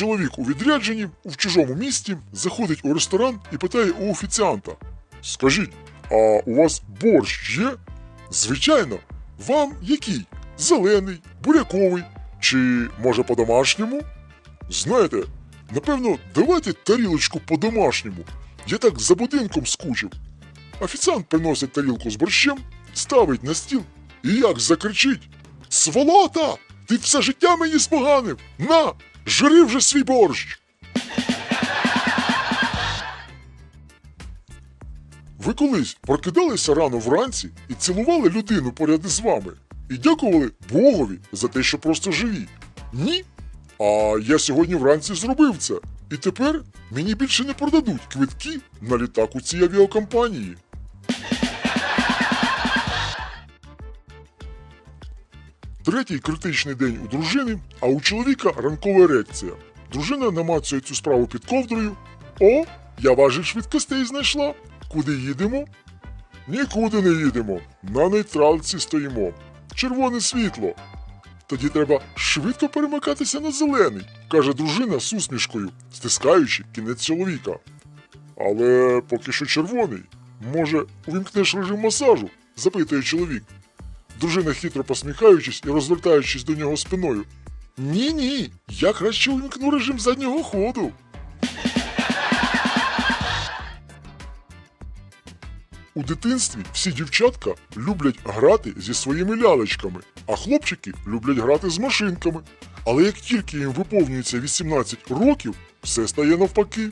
Чоловік у відрядженні в чужому місті заходить у ресторан і питає у офіціанта: Скажіть, а у вас борщ є? Звичайно, вам який? Зелений, буряковий чи може по-домашньому? Знаєте, напевно, давайте тарілочку по-домашньому. Я так за будинком скучив. Офіціант приносить тарілку з борщем, ставить на стіл і як закричить: Сволота! Ти все життя мені споганив! На! Жри вже свій борщ! Ви колись прокидалися рано вранці і цілували людину поряд із вами і дякували Богові за те, що просто живі. Ні? А я сьогодні вранці зробив це. І тепер мені більше не продадуть квитки на літак у цій авіакомпанії. Третій критичний день у дружини, а у чоловіка ранкова ерекція. Дружина намацує цю справу під ковдрою. О, я важіль швидкостей знайшла. Куди їдемо? Нікуди не їдемо. На нейтралці стоїмо. Червоне світло. Тоді треба швидко перемикатися на зелений, каже дружина з усмішкою, стискаючи кінець чоловіка. Але поки що червоний. Може, увімкнеш режим масажу? запитує чоловік. Дружина хитро посміхаючись і розвертаючись до нього спиною. Ні, ні, я краще увімкну режим заднього ходу. У дитинстві всі дівчатка люблять грати зі своїми лялечками, а хлопчики люблять грати з машинками. Але як тільки їм виповнюється 18 років, все стає навпаки.